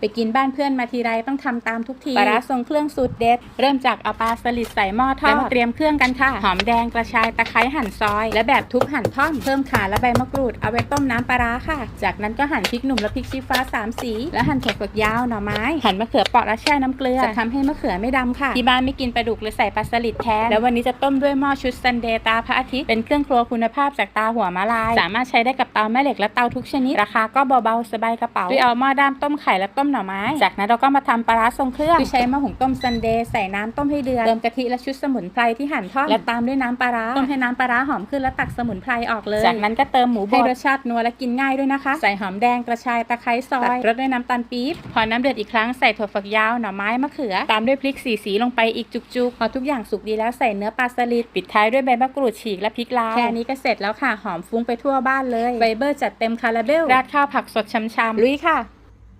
ไปกินบ้านเพื่อนมาทีไรต้องทำตามทุกทีปลาร้าทรงเครื่องสูตรเด็ด เริ่มจากเอาปลาสลิดใส่หม้อทอดแล้วมาเตรียมเครื่องกันค่ะ หอมแดงกระชายตะไคร้หั่นซอย และแบบทุบหั่นท่อนเพิ่มข่าและใบมะกรูดเอาไว้ต้มน้ำปลาร้าค่ะ จากนั้นก็หั่นพริกหนุ่มและพริกชี้ฟ้าสามสี และหั่นถั่วฝักยาวหน่อไม้ หั่นมะเขือเปราะและแช่น้ำเกลือจะทำให้มะเขือไม่ดำค่ะที่บ้านไม่กินปลาดุกเลยใส่ปลาสลิดแทนแล้ววันนี้จะต้มด้วยหม้อชุดซันเดย์ตาพระอาทิตย์เป็นเครื่องครัวคุณภาพจากตาหัวมะลาย สามารถใช้ได้กับเตาแม่เหล็กและเตาทุกชนิดราคาก็เบาๆสบายกระเป๋าด้วยเอาหม้อด้ามต้มไข่และต้มหน่อไม้ จากนั้นเราก็มาทำปลาร้าทรงเครื่องที่ใช้หม้อหุงต้มซันเดย์ใส่น้ำต้มให้เดือดเติมกะทิและชุดสมุนไพรที่หั่นท่อนและตามด้วยน้ำปลาร้าต้มให้น้ำปลาร้าหอมขึ้นแล้วตักสมุนไพรออกเลย จากนั้นก็เติมหมูบดให้รสชาตินัวและกินง่ายด้วยนะคะ ใส่หอมแดงกระชายตะไคร้ซอยรสด้วยน้ำตาลปี๊บพอน้ำเดือดอีกครั้งใส่ถั่วฝักยาวหน่อไม้มะเขือ ตามด้วยพริกสีสีลงไปอีกจุกๆพอทุกอย่างสุกดีแล้วใส่เนื้อปลาสลิดปิดท้ายด้วยใบมะกรูดฉีกและพริกลาวแค่นี้ก็เสร็จแล้วค่ะหอมฟุ้งไปทั่วบ้านเลยไฟเบอร์จัดเต็มคาราเบลราดข้าวผักสดช้ำๆลุยค่ะ